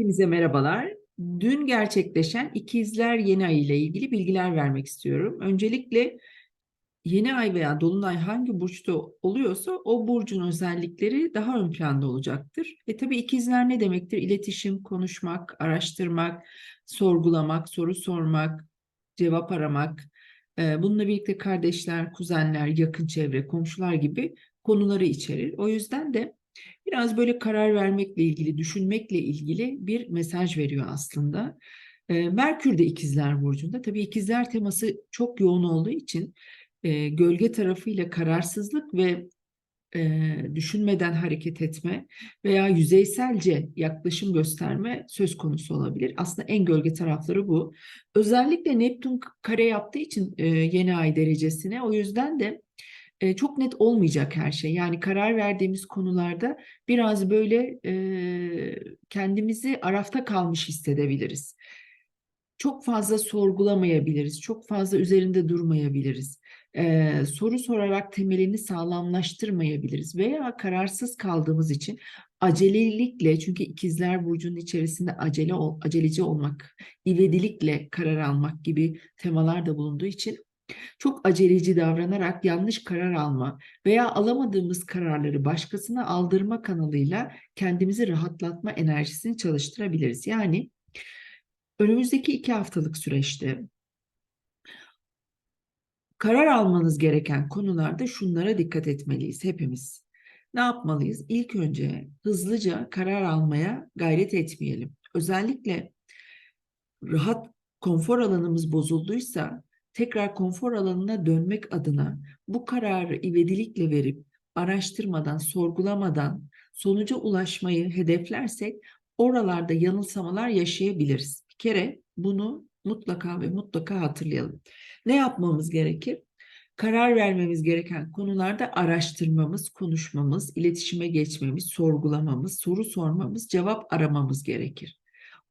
Hepinize merhabalar. Dün gerçekleşen ikizler yeni ay ile ilgili bilgiler vermek istiyorum. Öncelikle yeni ay veya dolunay hangi burçta oluyorsa o burcun özellikleri daha ön planda olacaktır. E tabii ikizler ne demektir? İletişim, konuşmak, araştırmak, sorgulamak, soru sormak, cevap aramak. E, bununla birlikte kardeşler, kuzenler, yakın çevre, komşular gibi konuları içerir. O yüzden de Biraz böyle karar vermekle ilgili, düşünmekle ilgili bir mesaj veriyor aslında. E, Merkür de ikizler burcunda. Tabii ikizler teması çok yoğun olduğu için e, gölge tarafıyla kararsızlık ve e, düşünmeden hareket etme veya yüzeyselce yaklaşım gösterme söz konusu olabilir. Aslında en gölge tarafları bu. Özellikle Neptün kare yaptığı için e, yeni ay derecesine o yüzden de e, çok net olmayacak her şey. Yani karar verdiğimiz konularda biraz böyle e, kendimizi arafta kalmış hissedebiliriz. Çok fazla sorgulamayabiliriz, çok fazla üzerinde durmayabiliriz. E, soru sorarak temelini sağlamlaştırmayabiliriz veya kararsız kaldığımız için acelelikle çünkü ikizler burcunun içerisinde acele aceleci olmak, ivedilikle karar almak gibi temalar da bulunduğu için çok aceleci davranarak yanlış karar alma veya alamadığımız kararları başkasına aldırma kanalıyla kendimizi rahatlatma enerjisini çalıştırabiliriz. Yani önümüzdeki iki haftalık süreçte karar almanız gereken konularda şunlara dikkat etmeliyiz hepimiz. Ne yapmalıyız? İlk önce hızlıca karar almaya gayret etmeyelim. Özellikle rahat konfor alanımız bozulduysa tekrar konfor alanına dönmek adına bu kararı ivedilikle verip araştırmadan, sorgulamadan sonuca ulaşmayı hedeflersek oralarda yanılsamalar yaşayabiliriz. Bir kere bunu mutlaka ve mutlaka hatırlayalım. Ne yapmamız gerekir? Karar vermemiz gereken konularda araştırmamız, konuşmamız, iletişime geçmemiz, sorgulamamız, soru sormamız, cevap aramamız gerekir.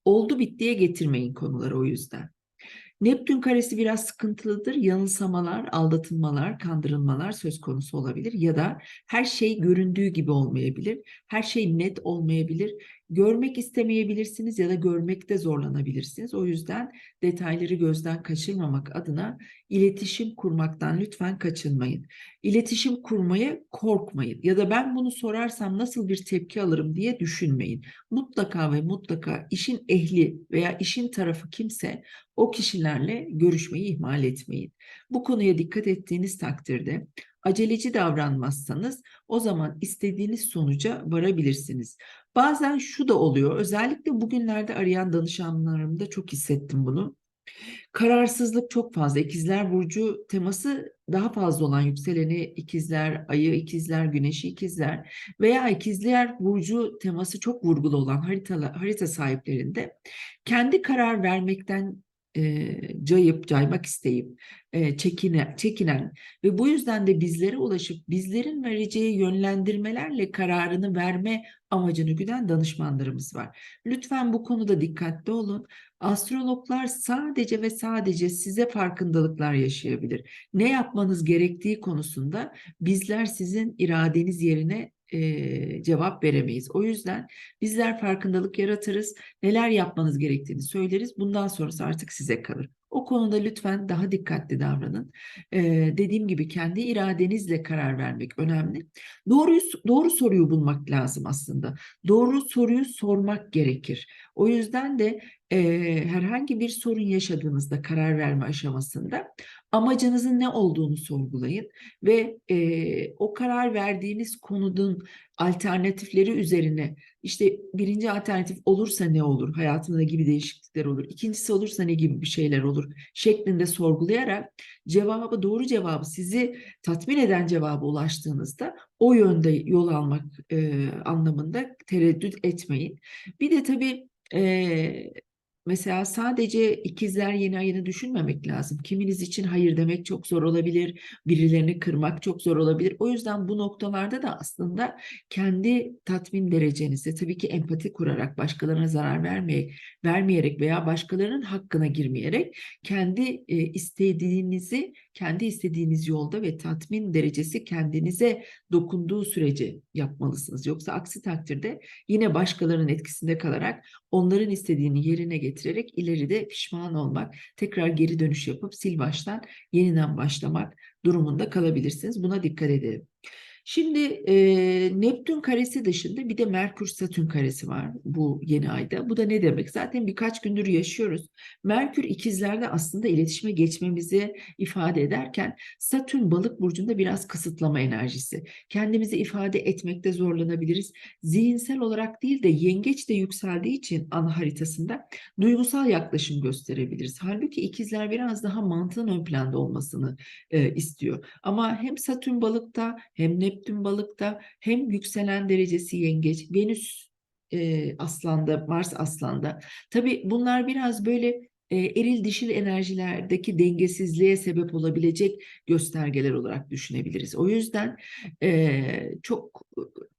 Oldu bittiye getirmeyin konuları o yüzden. Neptün karesi biraz sıkıntılıdır. Yanılsamalar, aldatılmalar, kandırılmalar söz konusu olabilir ya da her şey göründüğü gibi olmayabilir. Her şey net olmayabilir. Görmek istemeyebilirsiniz ya da görmekte zorlanabilirsiniz. O yüzden detayları gözden kaçırmamak adına iletişim kurmaktan lütfen kaçınmayın. İletişim kurmaya korkmayın ya da ben bunu sorarsam nasıl bir tepki alırım diye düşünmeyin. Mutlaka ve mutlaka işin ehli veya işin tarafı kimse o kişilerle görüşmeyi ihmal etmeyin. Bu konuya dikkat ettiğiniz takdirde aceleci davranmazsanız o zaman istediğiniz sonuca varabilirsiniz. Bazen şu da oluyor. Özellikle bugünlerde arayan danışanlarımda çok hissettim bunu. Kararsızlık çok fazla. İkizler Burcu teması daha fazla olan yükseleni ikizler, ayı ikizler, güneşi ikizler veya ikizler Burcu teması çok vurgulu olan harita, harita sahiplerinde kendi karar vermekten e, cayıp caymak isteyip e, çekine, çekinen ve bu yüzden de bizlere ulaşıp bizlerin vereceği yönlendirmelerle kararını verme amacını güden danışmanlarımız var. Lütfen bu konuda dikkatli olun. Astrologlar sadece ve sadece size farkındalıklar yaşayabilir. Ne yapmanız gerektiği konusunda bizler sizin iradeniz yerine e, cevap veremeyiz. O yüzden bizler farkındalık yaratırız. Neler yapmanız gerektiğini söyleriz. Bundan sonrası artık size kalır. O konuda lütfen daha dikkatli davranın. Ee, dediğim gibi kendi iradenizle karar vermek önemli. Doğru doğru soruyu bulmak lazım aslında. Doğru soruyu sormak gerekir. O yüzden de e, herhangi bir sorun yaşadığınızda karar verme aşamasında amacınızın ne olduğunu sorgulayın ve e, o karar verdiğiniz konunun alternatifleri üzerine işte birinci alternatif olursa ne olur, hayatımda gibi değişiklikler olur, ikincisi olursa ne gibi bir şeyler olur şeklinde sorgulayarak cevabı, doğru cevabı sizi tatmin eden cevaba ulaştığınızda o yönde yol almak e, anlamında tereddüt etmeyin. Bir de tabii e, Mesela sadece ikizler yeni ayını düşünmemek lazım. Kiminiz için hayır demek çok zor olabilir, birilerini kırmak çok zor olabilir. O yüzden bu noktalarda da aslında kendi tatmin derecenizi tabii ki empati kurarak, başkalarına zarar vermeyerek, vermeyerek veya başkalarının hakkına girmeyerek kendi e, istediğinizi, kendi istediğiniz yolda ve tatmin derecesi kendinize dokunduğu sürece yapmalısınız. Yoksa aksi takdirde yine başkalarının etkisinde kalarak onların istediğini yerine getirerek ileride pişman olmak, tekrar geri dönüş yapıp sil baştan yeniden başlamak durumunda kalabilirsiniz. Buna dikkat edelim. Şimdi e, Neptün karesi dışında bir de Merkür Satürn karesi var bu yeni ayda. Bu da ne demek? Zaten birkaç gündür yaşıyoruz. Merkür ikizlerde aslında iletişime geçmemizi ifade ederken Satürn balık burcunda biraz kısıtlama enerjisi. Kendimizi ifade etmekte zorlanabiliriz. Zihinsel olarak değil de yengeç de yükseldiği için ana haritasında duygusal yaklaşım gösterebiliriz. Halbuki ikizler biraz daha mantığın ön planda olmasını e, istiyor. Ama hem Satürn balıkta hem Neptün balıkta hem yükselen derecesi yengeç, Venüs e, aslanda, Mars aslanda. Tabii bunlar biraz böyle e, eril dişil enerjilerdeki dengesizliğe sebep olabilecek göstergeler olarak düşünebiliriz. O yüzden e, çok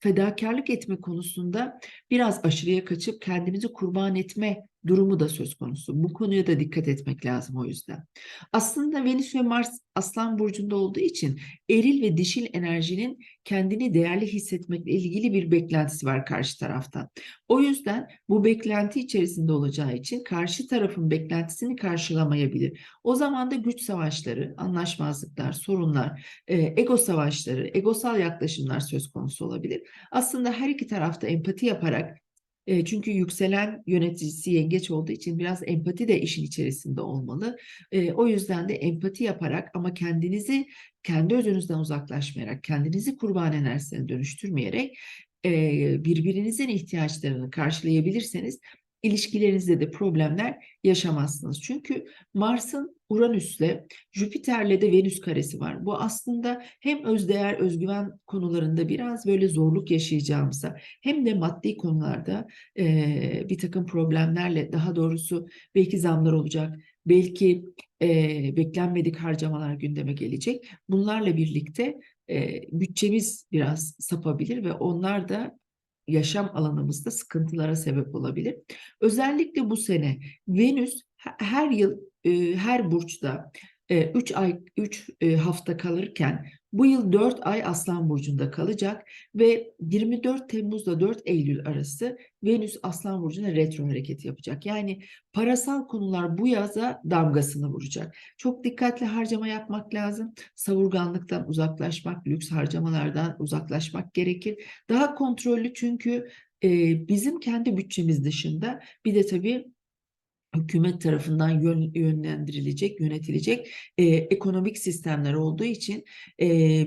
fedakarlık etme konusunda biraz aşırıya kaçıp kendimizi kurban etme durumu da söz konusu. Bu konuya da dikkat etmek lazım o yüzden. Aslında Venüs ve Mars Aslan burcunda olduğu için eril ve dişil enerjinin kendini değerli hissetmekle ilgili bir beklentisi var karşı taraftan. O yüzden bu beklenti içerisinde olacağı için karşı tarafın beklentisini karşılamayabilir. O zaman da güç savaşları, anlaşmazlıklar, sorunlar, ego savaşları, egosal yaklaşımlar söz konusu olabilir. Aslında her iki tarafta empati yaparak e, çünkü yükselen yöneticisi yengeç olduğu için biraz empati de işin içerisinde olmalı. E, o yüzden de empati yaparak ama kendinizi kendi özünüzden uzaklaşmayarak, kendinizi kurban enerjisine dönüştürmeyerek e, birbirinizin ihtiyaçlarını karşılayabilirseniz ilişkilerinizde de problemler yaşamazsınız. Çünkü Mars'ın Uranüs'le, Jüpiter'le de Venüs karesi var. Bu aslında hem özdeğer, özgüven konularında biraz böyle zorluk yaşayacağımıza hem de maddi konularda e, bir takım problemlerle daha doğrusu belki zamlar olacak, belki e, beklenmedik harcamalar gündeme gelecek. Bunlarla birlikte e, bütçemiz biraz sapabilir ve onlar da yaşam alanımızda sıkıntılara sebep olabilir. Özellikle bu sene Venüs her yıl her burçta 3 ay 3 hafta kalırken bu yıl 4 ay Aslan burcunda kalacak ve 24 Temmuz'da 4 Eylül arası Venüs Aslan burcuna retro hareket yapacak. Yani parasal konular bu yaza damgasını vuracak. Çok dikkatli harcama yapmak lazım. Savurganlıktan uzaklaşmak, lüks harcamalardan uzaklaşmak gerekir. Daha kontrollü çünkü e, bizim kendi bütçemiz dışında bir de tabii hükümet tarafından yön, yönlendirilecek, yönetilecek e, ekonomik sistemler olduğu için e,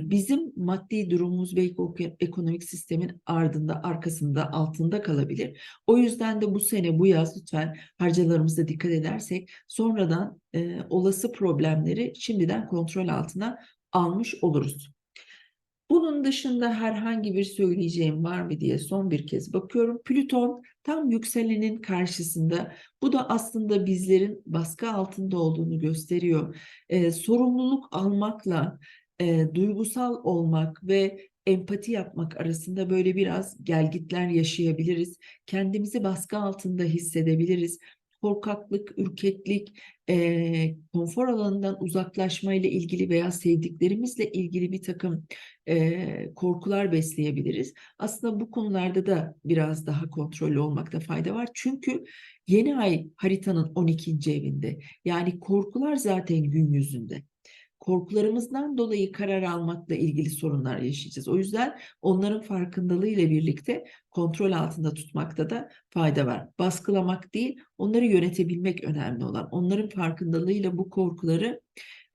bizim maddi durumumuz belki o ekonomik sistemin ardında, arkasında, altında kalabilir. O yüzden de bu sene, bu yaz lütfen harcalarımıza dikkat edersek sonradan e, olası problemleri şimdiden kontrol altına almış oluruz. Bunun dışında herhangi bir söyleyeceğim var mı diye son bir kez bakıyorum. Plüton tam yükselenin karşısında. Bu da aslında bizlerin baskı altında olduğunu gösteriyor. Ee, sorumluluk almakla e, duygusal olmak ve empati yapmak arasında böyle biraz gelgitler yaşayabiliriz. Kendimizi baskı altında hissedebiliriz korkaklık, ürkeklik, e, konfor alanından uzaklaşma ile ilgili veya sevdiklerimizle ilgili bir takım e, korkular besleyebiliriz. Aslında bu konularda da biraz daha kontrollü olmakta fayda var. Çünkü yeni ay haritanın 12. evinde. Yani korkular zaten gün yüzünde korkularımızdan dolayı karar almakla ilgili sorunlar yaşayacağız. O yüzden onların farkındalığı ile birlikte kontrol altında tutmakta da fayda var. Baskılamak değil, onları yönetebilmek önemli olan. Onların farkındalığıyla bu korkuları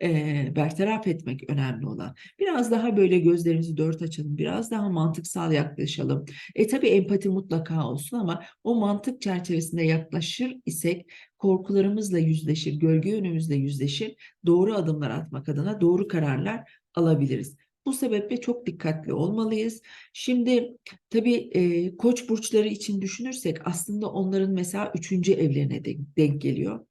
e, bertaraf etmek önemli olan. Biraz daha böyle gözlerimizi dört açalım, biraz daha mantıksal yaklaşalım. E tabii empati mutlaka olsun ama o mantık çerçevesinde yaklaşır isek korkularımızla yüzleşir, gölge yönümüzle yüzleşir, doğru adımlar atmak adına doğru kararlar alabiliriz. Bu sebeple çok dikkatli olmalıyız. Şimdi tabii e, koç burçları için düşünürsek aslında onların mesela üçüncü evlerine de, denk geliyor.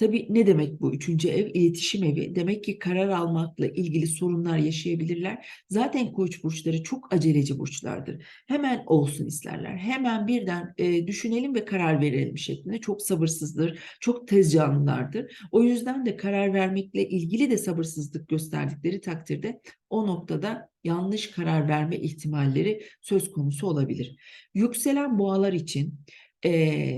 Tabii ne demek bu üçüncü ev? İletişim evi. Demek ki karar almakla ilgili sorunlar yaşayabilirler. Zaten koç burçları çok aceleci burçlardır. Hemen olsun isterler. Hemen birden e, düşünelim ve karar verelim şeklinde. Çok sabırsızdır, çok tez canlılardır. O yüzden de karar vermekle ilgili de sabırsızlık gösterdikleri takdirde o noktada yanlış karar verme ihtimalleri söz konusu olabilir. Yükselen boğalar için e,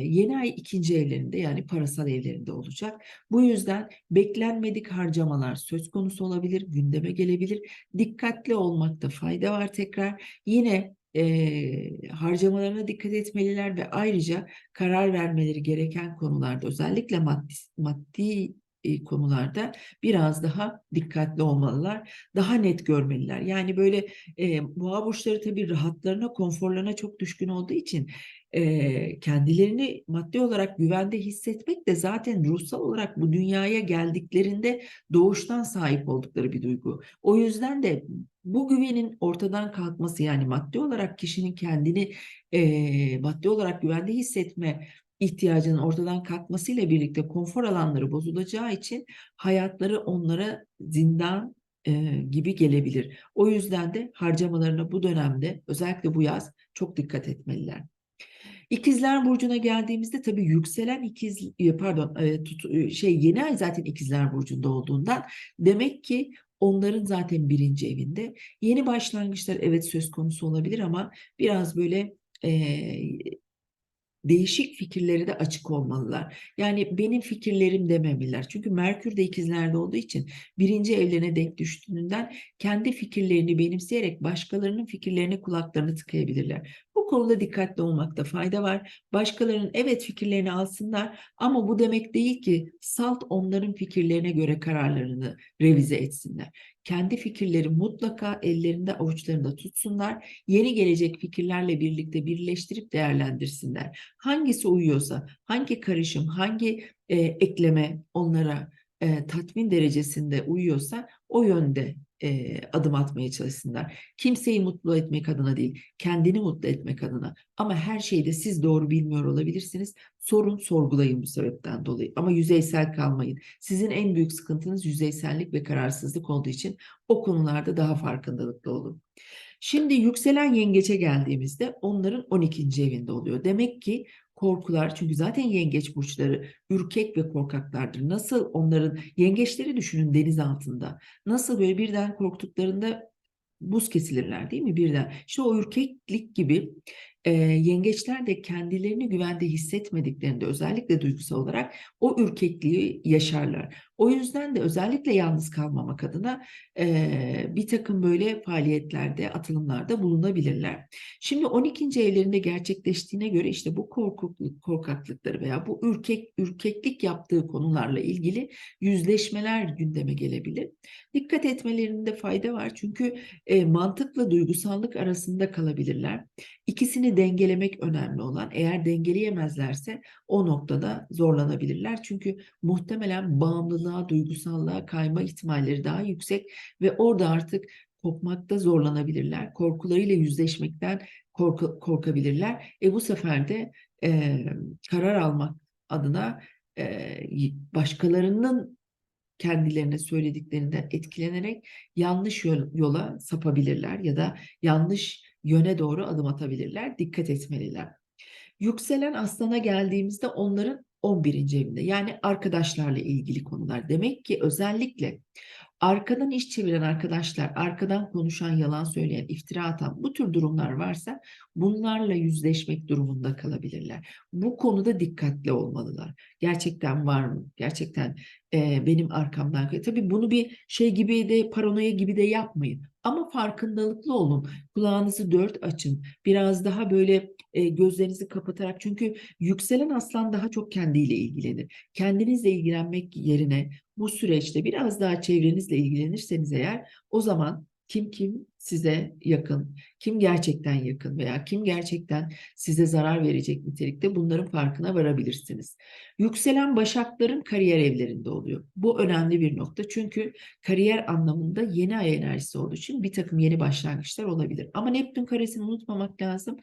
yeni ay ikinci evlerinde yani parasal evlerinde olacak. Bu yüzden beklenmedik harcamalar söz konusu olabilir, gündeme gelebilir. Dikkatli olmakta fayda var tekrar. Yine e, harcamalarına dikkat etmeliler ve ayrıca karar vermeleri gereken konularda özellikle maddi, maddi konularda biraz daha dikkatli olmalılar. Daha net görmeliler. Yani böyle e, boğa burçları tabii rahatlarına, konforlarına çok düşkün olduğu için e, kendilerini maddi olarak güvende hissetmek de zaten ruhsal olarak bu dünyaya geldiklerinde doğuştan sahip oldukları bir duygu. O yüzden de bu güvenin ortadan kalkması yani maddi olarak kişinin kendini e, maddi olarak güvende hissetme ihtiyacının ortadan kalkmasıyla birlikte konfor alanları bozulacağı için hayatları onlara zindan e, gibi gelebilir. O yüzden de harcamalarına bu dönemde özellikle bu yaz çok dikkat etmeliler. İkizler burcuna geldiğimizde tabii yükselen ikiz pardon tut, şey yeni ay zaten ikizler burcunda olduğundan demek ki onların zaten birinci evinde. Yeni başlangıçlar evet söz konusu olabilir ama biraz böyle e, değişik fikirleri de açık olmalılar. Yani benim fikirlerim dememeliler. Çünkü Merkür de ikizlerde olduğu için birinci evlerine denk düştüğünden kendi fikirlerini benimseyerek başkalarının fikirlerine kulaklarını tıkayabilirler. Bu konuda dikkatli olmakta fayda var. Başkalarının evet fikirlerini alsınlar ama bu demek değil ki salt onların fikirlerine göre kararlarını revize etsinler kendi fikirleri mutlaka ellerinde avuçlarında tutsunlar. Yeni gelecek fikirlerle birlikte birleştirip değerlendirsinler. Hangisi uyuyorsa, hangi karışım, hangi e, ekleme onlara e, tatmin derecesinde uyuyorsa o yönde e, adım atmaya çalışsınlar. Kimseyi mutlu etmek adına değil, kendini mutlu etmek adına. Ama her şeyde siz doğru bilmiyor olabilirsiniz. Sorun sorgulayın bu sebepten dolayı. Ama yüzeysel kalmayın. Sizin en büyük sıkıntınız yüzeysellik ve kararsızlık olduğu için o konularda daha farkındalıklı olun. Şimdi yükselen yengeçe geldiğimizde onların 12. evinde oluyor. Demek ki korkular çünkü zaten yengeç burçları ürkek ve korkaklardır. Nasıl onların yengeçleri düşünün deniz altında. Nasıl böyle birden korktuklarında buz kesilirler değil mi birden? İşte o ürkeklik gibi e, yengeçler de kendilerini güvende hissetmediklerinde özellikle duygusal olarak o ürkekliği yaşarlar. O yüzden de özellikle yalnız kalmamak adına e, bir takım böyle faaliyetlerde, atılımlarda bulunabilirler. Şimdi 12. evlerinde gerçekleştiğine göre işte bu korkukluk, korkaklıkları veya bu ürkek, ürkeklik yaptığı konularla ilgili yüzleşmeler gündeme gelebilir. Dikkat etmelerinde fayda var çünkü e, mantıkla duygusallık arasında kalabilirler. İkisini dengelemek önemli olan. Eğer dengeleyemezlerse o noktada zorlanabilirler. Çünkü muhtemelen bağımlılığa, duygusallığa kayma ihtimalleri daha yüksek ve orada artık kopmakta zorlanabilirler. Korkularıyla yüzleşmekten korku, korkabilirler. E bu sefer de e, karar almak adına e, başkalarının kendilerine söylediklerinden etkilenerek yanlış yola sapabilirler ya da yanlış yöne doğru adım atabilirler. Dikkat etmeliler. Yükselen aslana geldiğimizde onların 11. evinde yani arkadaşlarla ilgili konular. Demek ki özellikle arkadan iş çeviren arkadaşlar, arkadan konuşan, yalan söyleyen, iftira atan bu tür durumlar varsa bunlarla yüzleşmek durumunda kalabilirler. Bu konuda dikkatli olmalılar. Gerçekten var mı? Gerçekten e, benim arkamdan. Tabii bunu bir şey gibi de paranoya gibi de yapmayın. Ama farkındalıklı olun. Kulağınızı dört açın. Biraz daha böyle e, gözlerinizi kapatarak çünkü yükselen aslan daha çok kendiyle ilgilenir. Kendinizle ilgilenmek yerine bu süreçte biraz daha çevrenizle ilgilenirseniz eğer o zaman kim kim size yakın, kim gerçekten yakın veya kim gerçekten size zarar verecek nitelikte bunların farkına varabilirsiniz. Yükselen başakların kariyer evlerinde oluyor. Bu önemli bir nokta çünkü kariyer anlamında yeni ay enerjisi olduğu için bir takım yeni başlangıçlar olabilir. Ama Neptün karesini unutmamak lazım.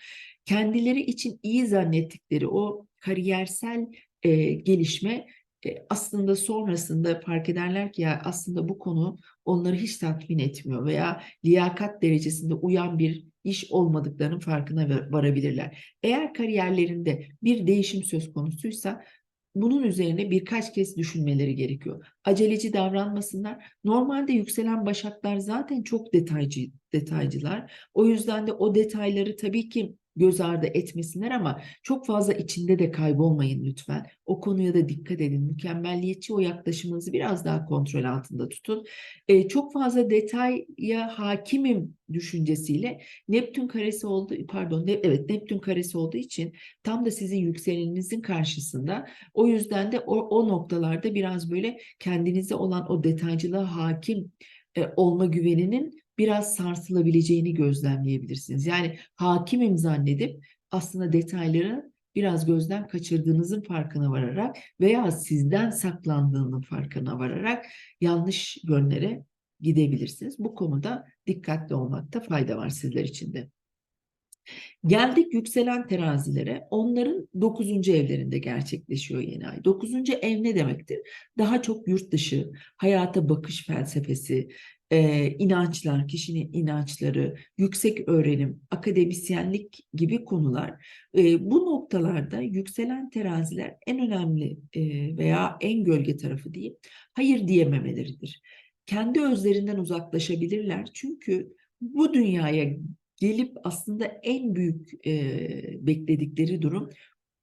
Kendileri için iyi zannettikleri o kariyersel e, gelişme e, aslında sonrasında fark ederler ki ya aslında bu konu onları hiç tatmin etmiyor veya liyakat derecesinde uyan bir iş olmadıklarının farkına var- varabilirler. Eğer kariyerlerinde bir değişim söz konusuysa bunun üzerine birkaç kez düşünmeleri gerekiyor. Aceleci davranmasınlar. Normalde yükselen başaklar zaten çok detaycı detaycılar. O yüzden de o detayları tabii ki göz ardı etmesinler ama çok fazla içinde de kaybolmayın lütfen. O konuya da dikkat edin. Mükemmelliyetçi o yaklaşımınızı biraz daha kontrol altında tutun. Ee, çok fazla detaya hakimim düşüncesiyle Neptün karesi olduğu pardon ne, evet Neptün karesi olduğu için tam da sizin yükseleninizin karşısında o yüzden de o, o noktalarda biraz böyle kendinize olan o detaycılığa hakim e, olma güveninin biraz sarsılabileceğini gözlemleyebilirsiniz. Yani hakimim zannedip aslında detayları biraz gözden kaçırdığınızın farkına vararak veya sizden saklandığının farkına vararak yanlış yönlere gidebilirsiniz. Bu konuda dikkatli olmakta fayda var sizler için de. Geldik yükselen terazilere. Onların 9. evlerinde gerçekleşiyor yeni ay. 9. ev ne demektir? Daha çok yurt dışı, hayata bakış felsefesi, e, inançlar, kişinin inançları, yüksek öğrenim, akademisyenlik gibi konular. E, bu noktalarda yükselen teraziler en önemli e, veya en gölge tarafı diyeyim, hayır diyememeleridir. Kendi özlerinden uzaklaşabilirler çünkü bu dünyaya gelip aslında en büyük e, bekledikleri durum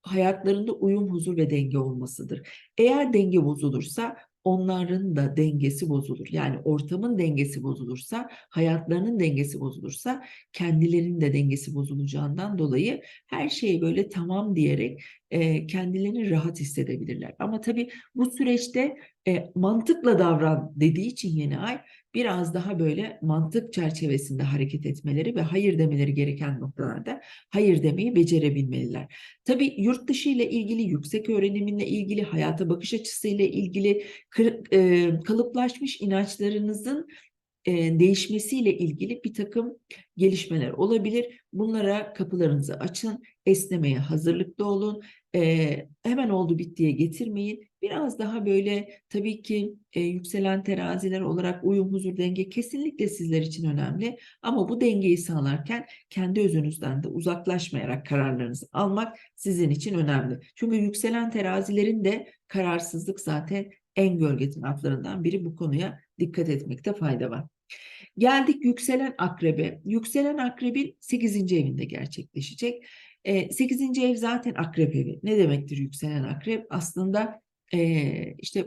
hayatlarında uyum, huzur ve denge olmasıdır. Eğer denge bozulursa onların da dengesi bozulur. Yani ortamın dengesi bozulursa, hayatlarının dengesi bozulursa kendilerinin de dengesi bozulacağından dolayı her şeyi böyle tamam diyerek e, kendilerini rahat hissedebilirler. Ama tabii bu süreçte e, mantıkla davran dediği için yeni ay biraz daha böyle mantık çerçevesinde hareket etmeleri ve hayır demeleri gereken noktalarda hayır demeyi becerebilmeliler. Tabii yurt dışı ile ilgili, yüksek öğreniminle ilgili, hayata bakış açısıyla ilgili e, kalıplaşmış inançlarınızın e, değişmesiyle ilgili bir takım gelişmeler olabilir. Bunlara kapılarınızı açın, esnemeye hazırlıklı olun. E, hemen oldu bittiye getirmeyin. Biraz daha böyle tabii ki e, yükselen teraziler olarak uyum, huzur, denge kesinlikle sizler için önemli. Ama bu dengeyi sağlarken kendi özünüzden de uzaklaşmayarak kararlarınızı almak sizin için önemli. Çünkü yükselen terazilerin de kararsızlık zaten en gölge taraflarından biri bu konuya dikkat etmekte fayda var. Geldik yükselen akrebe. Yükselen akrebin 8. evinde gerçekleşecek. 8. ev zaten akrep evi. Ne demektir yükselen akrep? Aslında işte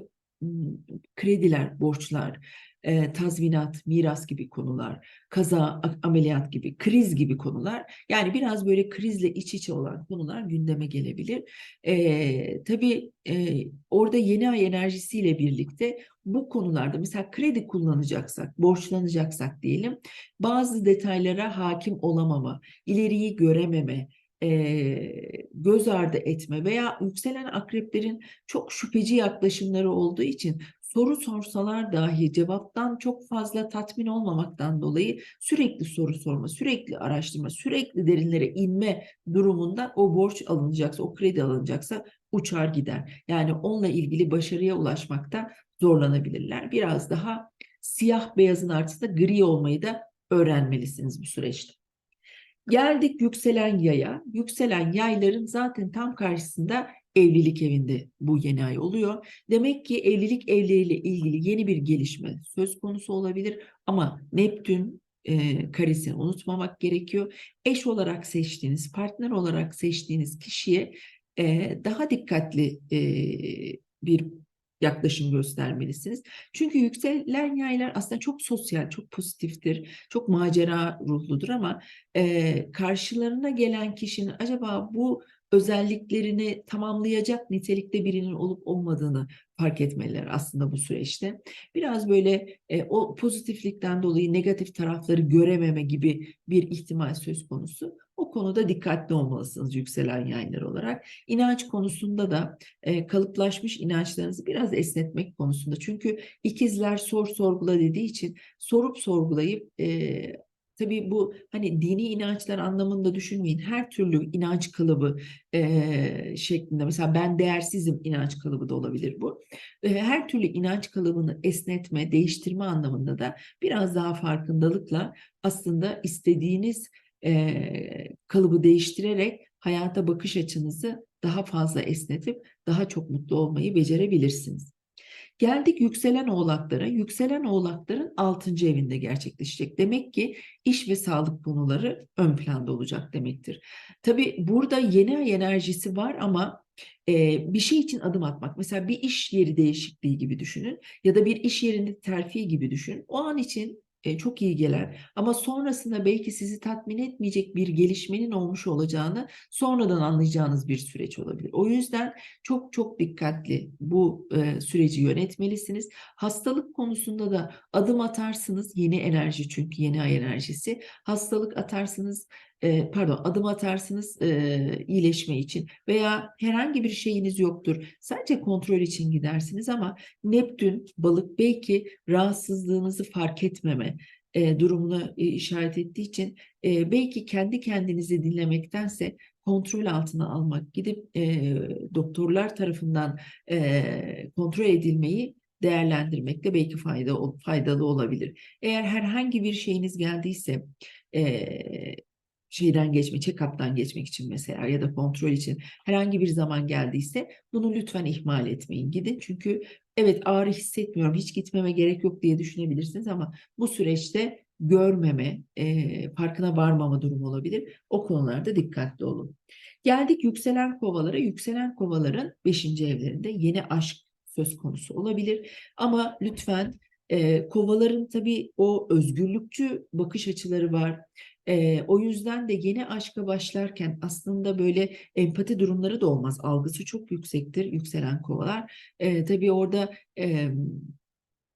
krediler, borçlar, e, tazminat, miras gibi konular, kaza, ameliyat gibi, kriz gibi konular. Yani biraz böyle krizle iç içe olan konular gündeme gelebilir. E, tabii e, orada yeni ay enerjisiyle birlikte bu konularda mesela kredi kullanacaksak, borçlanacaksak diyelim bazı detaylara hakim olamama, ileriyi görememe, e, göz ardı etme veya yükselen akreplerin çok şüpheci yaklaşımları olduğu için soru sorsalar dahi cevaptan çok fazla tatmin olmamaktan dolayı sürekli soru sorma, sürekli araştırma, sürekli derinlere inme durumunda o borç alınacaksa, o kredi alınacaksa uçar gider. Yani onunla ilgili başarıya ulaşmakta zorlanabilirler. Biraz daha siyah beyazın artısında gri olmayı da öğrenmelisiniz bu süreçte. Geldik yükselen yaya. Yükselen yayların zaten tam karşısında evlilik evinde bu yeni ay oluyor. Demek ki evlilik evleriyle ilgili yeni bir gelişme söz konusu olabilir ama Neptün e, karesini unutmamak gerekiyor. Eş olarak seçtiğiniz, partner olarak seçtiğiniz kişiye e, daha dikkatli e, bir yaklaşım göstermelisiniz. Çünkü yükselen yaylar aslında çok sosyal, çok pozitiftir, çok macera ruhludur ama e, karşılarına gelen kişinin acaba bu özelliklerini tamamlayacak nitelikte birinin olup olmadığını fark etmeliler aslında bu süreçte. Biraz böyle e, o pozitiflikten dolayı negatif tarafları görememe gibi bir ihtimal söz konusu. O konuda dikkatli olmalısınız yükselen yayınlar olarak. İnanç konusunda da e, kalıplaşmış inançlarınızı biraz esnetmek konusunda. Çünkü ikizler sor sorgula dediği için sorup sorgulayıp e, Tabii bu hani dini inançlar anlamında düşünmeyin. Her türlü inanç kalıbı e, şeklinde mesela ben değersizim inanç kalıbı da olabilir bu. E, her türlü inanç kalıbını esnetme, değiştirme anlamında da biraz daha farkındalıkla aslında istediğiniz e, kalıbı değiştirerek hayata bakış açınızı daha fazla esnetip daha çok mutlu olmayı becerebilirsiniz. Geldik yükselen oğlaklara. Yükselen oğlakların 6. evinde gerçekleşecek. Demek ki iş ve sağlık konuları ön planda olacak demektir. Tabii burada yeni ay enerjisi var ama e, bir şey için adım atmak. Mesela bir iş yeri değişikliği gibi düşünün ya da bir iş yerinde terfi gibi düşünün. O an için e, çok iyi gelen ama sonrasında belki sizi tatmin etmeyecek bir gelişmenin olmuş olacağını sonradan anlayacağınız bir süreç olabilir. O yüzden çok çok dikkatli bu e, süreci yönetmelisiniz. Hastalık konusunda da adım atarsınız yeni enerji çünkü yeni ay enerjisi. Hastalık atarsınız e, pardon adım atarsınız e, iyileşme için veya herhangi bir şeyiniz yoktur. Sadece kontrol için gidersiniz ama Neptün balık belki rahatsızlığınızı fark etmeme e, durumunu e, işaret ettiği için e, belki kendi kendinizi dinlemektense kontrol altına almak gidip e, doktorlar tarafından e, kontrol edilmeyi değerlendirmekte belki fayda faydalı olabilir. Eğer herhangi bir şeyiniz geldiyse e, şeyden geçme, check-up'tan geçmek için mesela ya da kontrol için herhangi bir zaman geldiyse bunu lütfen ihmal etmeyin. Gidin çünkü evet ağrı hissetmiyorum, hiç gitmeme gerek yok diye düşünebilirsiniz ama bu süreçte görmeme, e, farkına varmama durumu olabilir. O konularda dikkatli olun. Geldik yükselen kovalara. Yükselen kovaların 5. evlerinde yeni aşk söz konusu olabilir. Ama lütfen e, kovaların tabii o özgürlükçü bakış açıları var. E, o yüzden de yeni aşka başlarken aslında böyle empati durumları da olmaz. Algısı çok yüksektir yükselen kovalar. E, tabii orada e,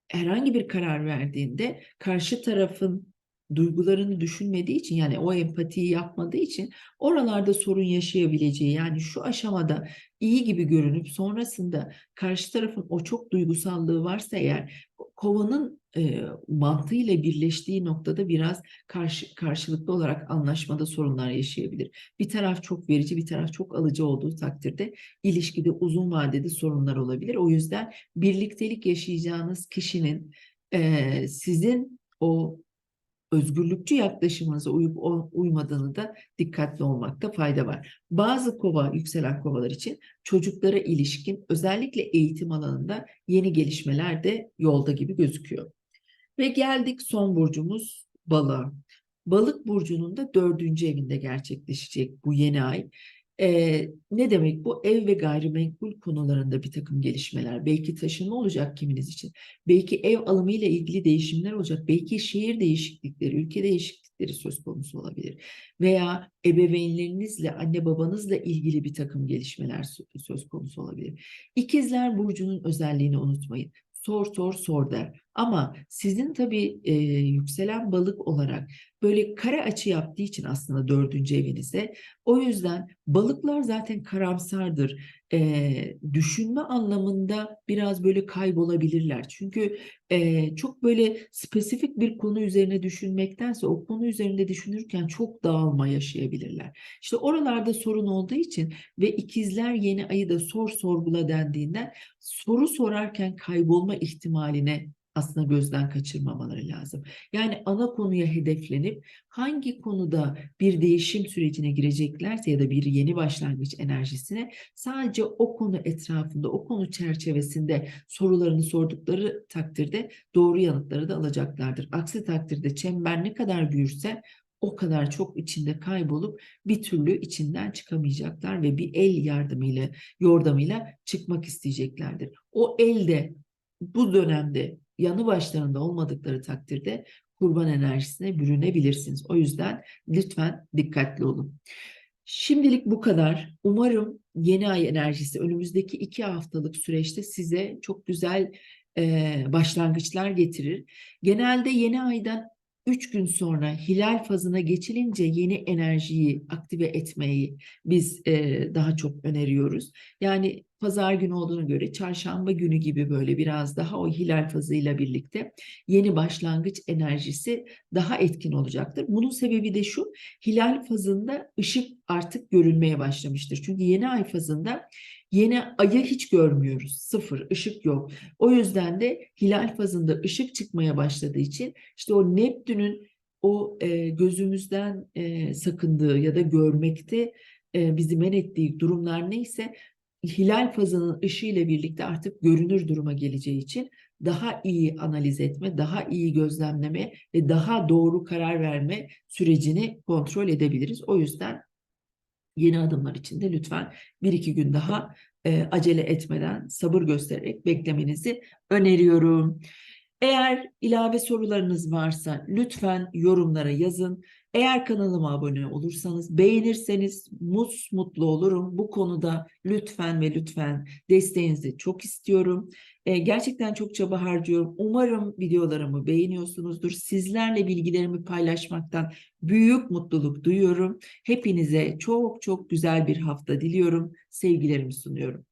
herhangi bir karar verdiğinde karşı tarafın duygularını düşünmediği için yani o empatiyi yapmadığı için oralarda sorun yaşayabileceği yani şu aşamada iyi gibi görünüp sonrasında karşı tarafın o çok duygusallığı varsa eğer kovanın e, mantığıyla birleştiği noktada biraz karşı, karşılıklı olarak anlaşmada sorunlar yaşayabilir. Bir taraf çok verici, bir taraf çok alıcı olduğu takdirde ilişkide uzun vadede sorunlar olabilir. O yüzden birliktelik yaşayacağınız kişinin e, sizin o özgürlükçü yaklaşımınıza uyup uymadığını da dikkatli olmakta fayda var. Bazı kova, yükselen kovalar için çocuklara ilişkin özellikle eğitim alanında yeni gelişmeler de yolda gibi gözüküyor. Ve geldik son burcumuz balığa. Balık burcunun da dördüncü evinde gerçekleşecek bu yeni ay. Ee, ne demek bu? Ev ve gayrimenkul konularında bir takım gelişmeler. Belki taşınma olacak kiminiz için. Belki ev alımı ile ilgili değişimler olacak. Belki şehir değişiklikleri, ülke değişiklikleri söz konusu olabilir. Veya ebeveynlerinizle, anne babanızla ilgili bir takım gelişmeler söz konusu olabilir. İkizler Burcu'nun özelliğini unutmayın sor sor sor der. Ama sizin tabii e, yükselen balık olarak böyle kare açı yaptığı için aslında dördüncü evinize o yüzden balıklar zaten karamsardır. E, düşünme anlamında biraz böyle kaybolabilirler. Çünkü e, çok böyle spesifik bir konu üzerine düşünmektense o konu üzerinde düşünürken çok dağılma yaşayabilirler. İşte oralarda sorun olduğu için ve ikizler yeni ayı da sor sorgula dendiğinden soru sorarken kaybolma ihtimaline aslında gözden kaçırmamaları lazım. Yani ana konuya hedeflenip hangi konuda bir değişim sürecine gireceklerse ya da bir yeni başlangıç enerjisine sadece o konu etrafında, o konu çerçevesinde sorularını sordukları takdirde doğru yanıtları da alacaklardır. Aksi takdirde çember ne kadar büyürse o kadar çok içinde kaybolup bir türlü içinden çıkamayacaklar ve bir el yardımıyla, yordamıyla çıkmak isteyeceklerdir. O el de bu dönemde yanı başlarında olmadıkları takdirde kurban enerjisine bürünebilirsiniz. O yüzden lütfen dikkatli olun. Şimdilik bu kadar. Umarım yeni ay enerjisi önümüzdeki iki haftalık süreçte size çok güzel e, başlangıçlar getirir. Genelde yeni aydan 3 gün sonra hilal fazına geçilince yeni enerjiyi aktive etmeyi biz e, daha çok öneriyoruz. Yani pazar günü olduğuna göre çarşamba günü gibi böyle biraz daha o hilal fazıyla birlikte yeni başlangıç enerjisi daha etkin olacaktır. Bunun sebebi de şu, hilal fazında ışık artık görülmeye başlamıştır. Çünkü yeni ay fazında yeni ayı hiç görmüyoruz. Sıfır, ışık yok. O yüzden de hilal fazında ışık çıkmaya başladığı için işte o Neptün'ün o e, gözümüzden e, sakındığı ya da görmekte e, bizi men ettiği durumlar neyse hilal fazının ışığı ile birlikte artık görünür duruma geleceği için daha iyi analiz etme, daha iyi gözlemleme ve daha doğru karar verme sürecini kontrol edebiliriz. O yüzden yeni adımlar için de lütfen bir iki gün daha e, acele etmeden sabır göstererek beklemenizi öneriyorum. Eğer ilave sorularınız varsa lütfen yorumlara yazın. Eğer kanalıma abone olursanız, beğenirseniz mus mutlu olurum. Bu konuda lütfen ve lütfen desteğinizi çok istiyorum. E, gerçekten çok çaba harcıyorum. Umarım videolarımı beğeniyorsunuzdur. Sizlerle bilgilerimi paylaşmaktan büyük mutluluk duyuyorum. Hepinize çok çok güzel bir hafta diliyorum. Sevgilerimi sunuyorum.